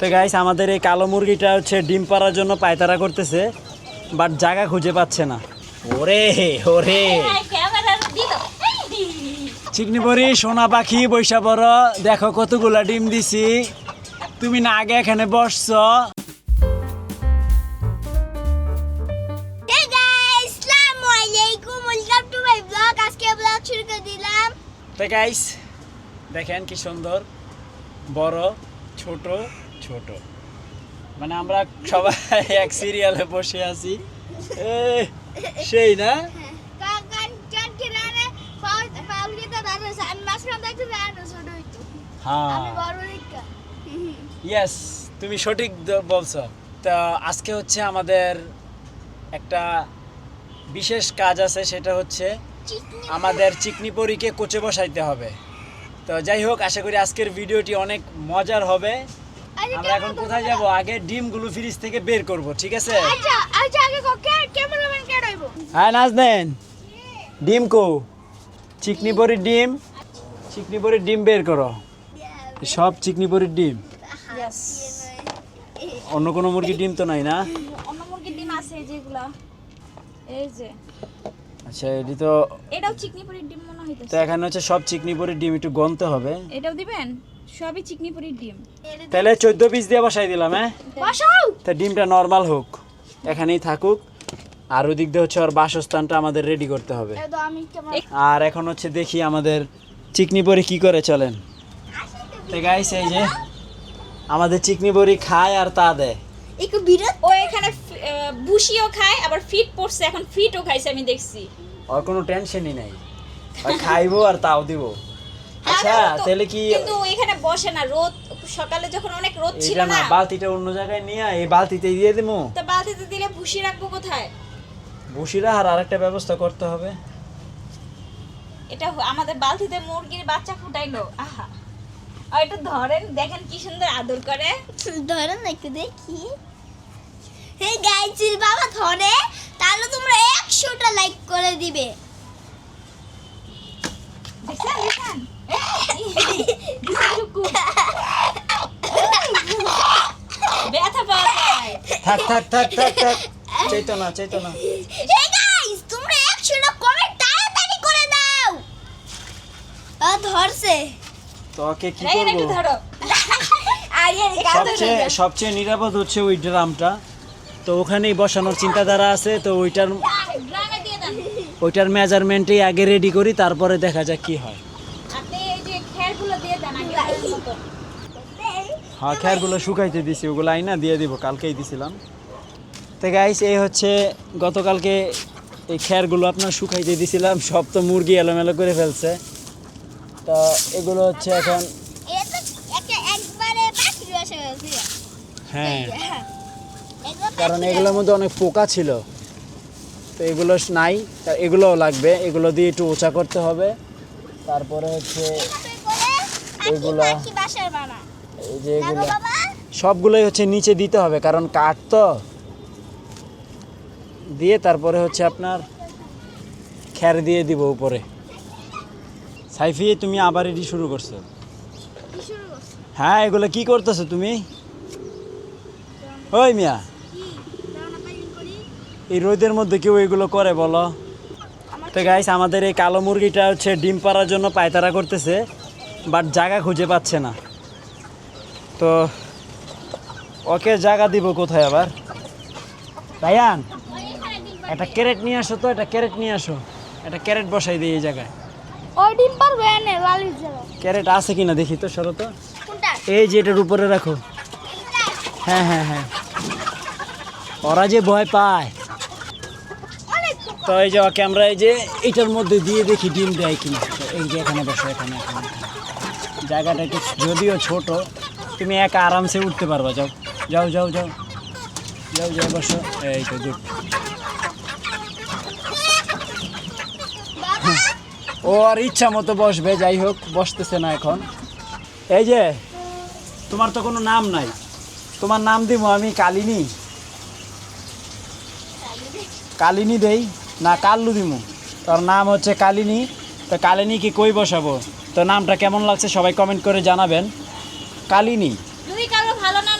তো গাইস আমাদের এই কালো মুরগিটা হচ্ছে ডিম পাড়ার জন্য পায়তারা করতেছে বাট জায়গা খুঁজে পাচ্ছে না। ওরে ওরে। চিকনি পরি সোনা পাখি বৈশা বড় দেখো কতগুলা ডিম দিছি। তুমি না আগে এখানে বসছো। তো গাইস দেখেন কি সুন্দর বড় ছোট ছোট। মানে আমরা সবাই এক সিরিয়ালে বসে আছি। সেই না? হইতো হ্যাঁ। ইয়েস তুমি সঠিক বলছো। তো আজকে হচ্ছে আমাদের একটা বিশেষ কাজ আছে সেটা হচ্ছে আমাদের চিকনি পরীকে কোচে বসাইতে হবে। তো যাই হোক আশা করি আজকের ভিডিওটি অনেক মজার হবে। আমরা এখন কোথায় যাব? আগে ডিমগুলো ফ্রিজ থেকে বের করব ঠিক আছে? আচ্ছা আচ্ছা আগে কে ক্যামেরাম্যান কে রইব? হ্যাঁ নাচ দেন ডিম কো? চিকনি পরির ডিম? চিকনি পরির ডিম বের করো। সব চিকনি পরির ডিম অন্য কোনো মুরগির ডিম তো নাই না? অন্য মুরগির ডিম আছে যেগুলা। এই যে। আচ্ছা এটি তো এটাও চিকনি পরির ডিম মনে তো এখানে হচ্ছে সব চিকনি পরির ডিম একটু গনতে হবে। এটাও দিবেন? সবই চিকনি পরির ডিম। তাহলে চোদ্দ পিস দিয়ে বসাই দিলাম হ্যাঁ? বসাও! তা ডিমটা নর্মাল হোক এখানেই থাকুক। আর ওদিক দিয়ে হচ্ছে ওর বাসস্থানটা আমাদের রেডি করতে হবে। এই তো আমি ক্যামেরা আর এখন হচ্ছে দেখি আমাদের চিকনি বড়ি কি করে চলেন। তো গাইস এই যে আমাদের চিকনি বড়ি খায় আর তা দেয়। একটু বিরত ও এখানে বুসিও খায় আবার ফিট পড়ছে এখন ফিটও খাইছে আমি দেখছি। ওর কোনো টেনশনই নাই। আর খাইবো আর তাও দিব। আচ্ছা তাহলে কি কিন্তু এখানে বসে না রোদ সকালে যখন অনেক রোদ ছিল এটা না না। বালতিটা অন্য জায়গায় নিয়ে এই বালতিতে দিয়ে দেবো তো বালতিতে দিলে ভুসি রাখব কোথায়? বসিরা আর আরেকটা ব্যবস্থা করতে হবে। এটা আমাদের বালতিতে মুরগির বাচ্চা ফুটাইলো আহা। আর একটু ধরেন দেখেন কি সুন্দর আদর করে। ধরো না একটু দেখি। হে গাইস বাবা ধরে তাহলে তোমরা একশোটা লাইক করে দিবে। দেখছেন দেখছেন। ব্যথা পাওয়া যায় থাক থাক থাক থাক। থাক ধরছে। তোকে কি করব? ধরো। সবচেয়ে সবচেয়ে নিরাপদ হচ্ছে ওই ড্রামটা। তো ওখানেই বসানোর চিন্তাধারা আছে তো ওইটার ওইটার মেজারমেন্টেই আগে রেডি করি তারপরে দেখা যাক কি হয়। আপনি এই যে খেরগুলো দিয়ে দেন আগে আগের মতো। হ্যাঁ খেরগুলো শুকাইতে দিছি ওগুলো আইনা দিয়ে দিব কালকেই দিছিলাম। তো গাইস এই হচ্ছে গতকালকে এই খেরগুলো আপনার শুকাইতে দিছিলাম সব তো মুরগি এলোমেলো করে ফেলছে। তো এগুলো হচ্ছে এখন এটা একটা একবারে পাখি বসে গেছে হ্যাঁ। কারণ এগুলোর মধ্যে অনেক পোকা ছিল। তো এগুলো নাই। তা এগুলোও লাগবে। এগুলো দিয়ে একটু উঁচা করতে হবে। তারপরে হচ্ছে এগুলা। এই যে এগুলো সবগুলোই হচ্ছে নিচে দিতে হবে কারণ কাঠ তো। দিয়ে তারপরে হচ্ছে আপনার খ্যার দিয়ে দিব উপরে। সাইফি তুমি আবার এটি শুরু করছে? হ্যাঁ এগুলো কি করতেছো তুমি? ওই মিয়া দাঁড়াও না পাইলিং করি এই রোদের মধ্যে কেউ এগুলো করে বলো? তো গাইস আমাদের এই কালো মুরগিটা হচ্ছে ডিম পাড়ার জন্য পায়তারা করতেছে বাট জায়গা খুঁজে পাচ্ছে না। তো ওকে জায়গা দিব কোথায় আবার? রায়ান একটা ক্যারেট নিয়ে আসো তো একটা ক্যারেট নিয়ে আসো। একটা ক্যারেট বসাই দিই এই জায়গায়। ওই ডিম পারবে এনে লালির যাবে ক্যারেট আছে কিনা দেখি তো সরো তো। এই যে এটার উপরে রাখো। হ্যাঁ হ্যাঁ হ্যাঁ। ওরা যে ভয় পায়। তো এই যে ওকে আমরা এই যে এটার মধ্যে দিয়ে দেখি ডিম দেয় কিনা। এই যে এখানে বসো, এখানে এখানে। জায়গাটা একটু যদিও ছোট, তুমি একা আরামসে উঠতে পারবা, যাও যাও যাও যাও। যাও যাও, বসো। এই তো গুড ও আর ইচ্ছা মতো বসবে, যাই হোক, বসতেছে না এখন। এই যে, তোমার তো কোনো নাম নাই। তোমার নাম দিব আমি কালিনী। কালিনী দেই। না কাল্লু দিমু। তোর নাম হচ্ছে কালিনী। তো কালিনী কি কই বসাবো? তো নামটা কেমন লাগছে সবাই কমেন্ট করে জানাবেন। কালিনী। যদি কারও ভালো না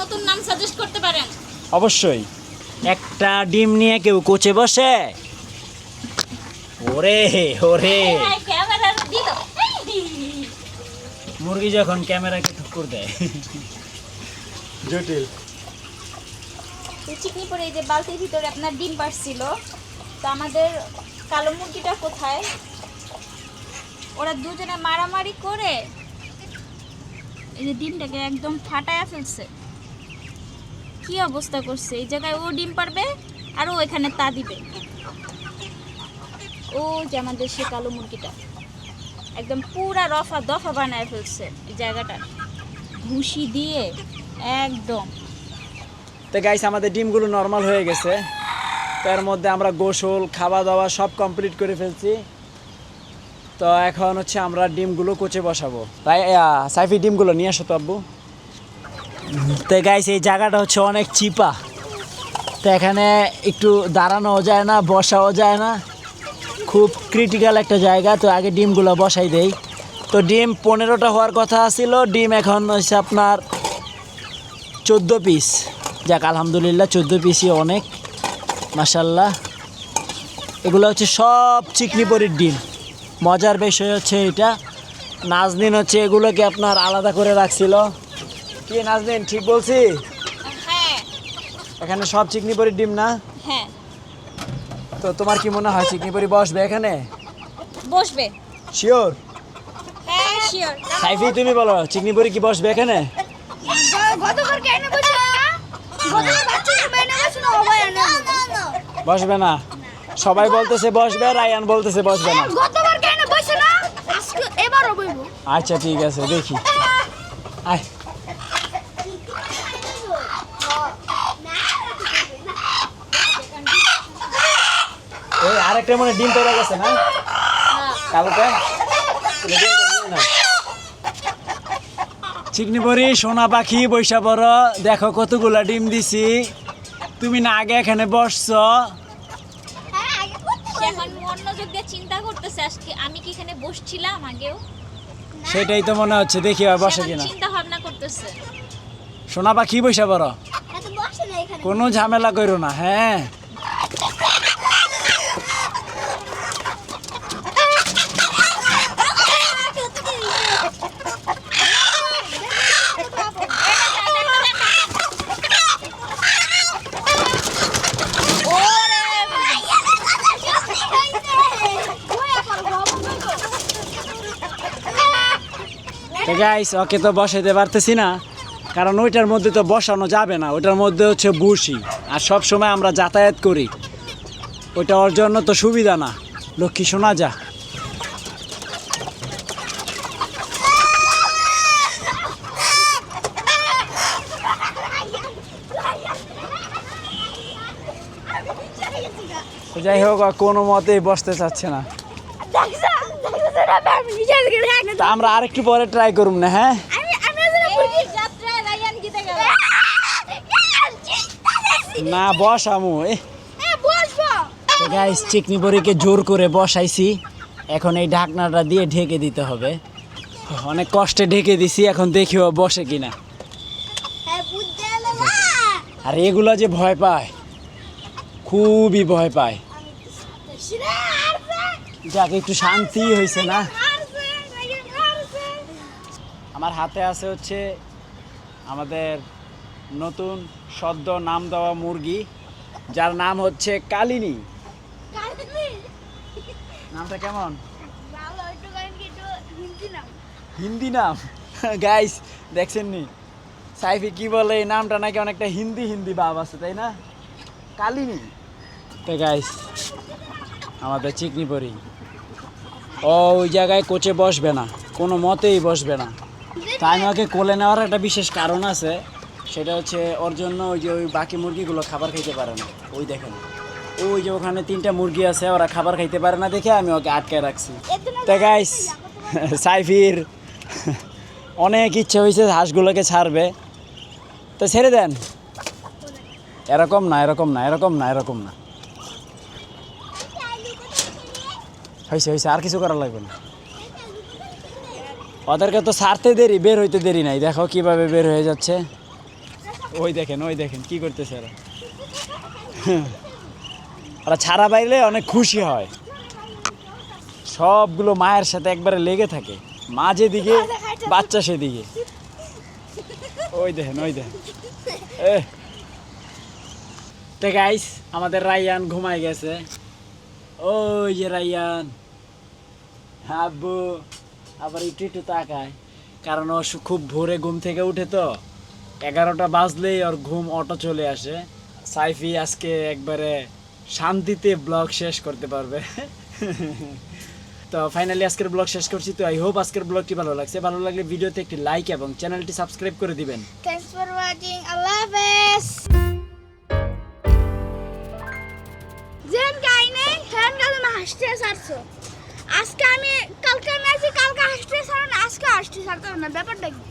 নতুন নাম সাজেস্ট করতে পারেন। অবশ্যই। একটা ডিম নিয়ে কেউ কোচে বসে। ওরে ওরে। মুরগি যখন ক্যামেরাকে ঠুকুর দেয়। জটিল। চিকনি পরে এই যে বালতির ভিতরে আপনার ডিম পারছিল তো আমাদের কালো মুরগিটা কোথায়? ওরা দুজনে মারামারি করে এই যে ডিমটাকে একদম ফাটায়া ফেলছে। কি অবস্থা করছে? এই জায়গায় ও ডিম পারবে আর ও এখানে তা দিবে। ও যে আমাদের সে কালো মুরগিটা। একদম পুরা রফা দফা বানায় ফেলছে এই জায়গাটা। ঘুষি দিয়ে একদম। তো গাইস আমাদের ডিমগুলো নর্মাল হয়ে গেছে। তার মধ্যে আমরা গোসল খাওয়া দাওয়া সব কমপ্লিট করে ফেলছি। তো এখন হচ্ছে আমরা ডিমগুলো কোচে বসাবো। তাই সাইফি, ডিমগুলো নিয়ে আসো তো আব্বু। তো গাইস এই জায়গাটা হচ্ছে অনেক চিপা। তো এখানে একটু দাঁড়ানোও যায় না, বসাও যায় না। খুব ক্রিটিক্যাল একটা জায়গা, তো আগে ডিমগুলো বসাই দেই। তো ডিম পনেরোটা হওয়ার কথা ছিল ডিম এখন হচ্ছে আপনার চোদ্দ পিস যাক, আলহামদুলিল্লাহ, চোদ্দ পিসই অনেক। মাসাল্লাহ এগুলো হচ্ছে সব চিকনিপরির ডিম। মজার বিষয় হচ্ছে এটা। নাজদিন হচ্ছে এগুলোকে আপনার আলাদা করে রাখছিল। কি নাজদিন ঠিক বলছি? হ্যাঁ। এখানে সব চিকনিপরির ডিম না? হ্যাঁ। তো তোমার কি মনে হয় চিকনিপরি বসবে এখানে? বসবে। শিওর হ্যাঁ সাইফি তুমি বলো চিকনিপরি কি বসবে এখানে? গতবার কেন বসে না গতবার বাচ্চা না বসে। না বসবে না। সবাই বলতেছে বসবে রায়ান বলতেছে বসবে না। গতবার কেন বসে না? আজকে এবারও বইব। আচ্ছা ঠিক আছে দেখি। আয়। এই আরেকটা মনে ডিম পেড়ে গেছে না? নাও। চিকনি পরি সোনা পাখি বৈশা বড় দেখো কতগুলা ডিম দিছি। তুমি না আগে এখানে বসছো? সে এখন মনোযোগ দিয়ে চিন্তা করতেছে আজকে। আমি কি এখানে বসছিলাম আগেও? সেটাই তো মনে হচ্ছে দেখি আর বসে কিনা। চিন্তা ভাবনা করতেছে সোনা পাখি বড় বসে না কোনো ঝামেলা করো না হ্যাঁ? তো গাইস ওকে তো বসাইতে পারতেছি না, কারণ ওইটার মধ্যে তো বসানো যাবে না, ওইটার মধ্যে হচ্ছে বুসি আর সব সময় আমরা যাতায়াত করি। ওইটা ওর জন্য তো সুবিধা না। লক্ষ্মী, শোনা যা। যাই হোক কোনো মতেই বসতে চাচ্ছে না। আমরা আরেকটু পরে ট্রাই করুম না হ্যাঁ? না বস আমু এ গাইস চিকনি বড়িকে জোর করে বসাইছি। এখন এই ঢাকনাটা দিয়ে ঢেকে দিতে হবে। অনেক কষ্টে ঢেকে দিছি এখন দেখিও বসে কিনা। আর এগুলো যে ভয় পায় খুবই ভয় পায়। যাক একটু শান্তি হয়েছে না। আমার হাতে আছে হচ্ছে আমাদের নতুন সদ্য নাম দেওয়া মুরগি যার নাম হচ্ছে কালিনী। নামটা কেমন? হিন্দি নাম? গাইস দেখছেন নি? সাইফি কি বলে এই নামটা নাকি অনেকটা হিন্দি হিন্দি ভাব আছে তাই না? কালিনী। তো গাইস আমাদের চিকনি পরি। ও, ওই জায়গায় কোচে বসবে না। কোনো মতেই বসবে না। তাই আমাকে কোলে নেওয়ার একটা বিশেষ কারণ আছে। সেটা হচ্ছে ওর জন্য ওই যে ওই বাকি মুরগিগুলো খাবার খাইতে পারে না। ওই দেখেন। ওই যে ওখানে তিনটা মুরগি আছে, ওরা খাবার খাইতে পারে না দেখে আমি ওকে আটকে রাখছি। তো গাইস সাইফির অনেক ইচ্ছে হয়েছে হাঁসগুলোকে ছাড়বে। তো ছেড়ে দেন। এরকম না এরকম না এরকম না এরকম না। হয়েছে হয়েছে আর কিছু করা লাগবে না। ওদেরকে তো ছাড়তে দেরি, বের হইতে দেরি নাই। দেখো কীভাবে বের হয়ে যাচ্ছে। ওই দেখেন ওই দেখেন, কি করতেছে ওরা। ওরা ছাড়া বাইরে অনেক খুশি হয়। সবগুলো মায়ের সাথে একবারে লেগে থাকে। মা যেদিকে, বাচ্চা সেদিকে। ওই দেখেন ওই দেখেন। গাইস আমাদের রাইয়ান ঘুমাই গেছে। ওই যে রাইয়ান আব্বু আবার একটু একটু তাকায়। কারণ ও খুব ভোরে ঘুম থেকে উঠে তো। এগারোটা বাজলেই ওর ঘুম অটো চলে আসে। সাইফি আজকে একবারে শান্তিতে ব্লগ শেষ করতে পারবে। তো ফাইনালি আজকের ব্লগ শেষ করছি। তো আই হোপ আজকের ব্লগটি ভালো লাগছে। ভালো লাগলে ভিডিওতে একটি লাইক এবং চ্যানেলটি সাবস্ক্রাইব করে দিবেন। থ্যাংকস ফর ওয়াচিং আল্লাহ হাফেজ যেন গাই নেই হেন গেল হাসতে আজকে আমি কালকে আমি আছি, কালকে আসতে সারো না, আজকে আসতে সারতে না, ব্যাপারটা কি?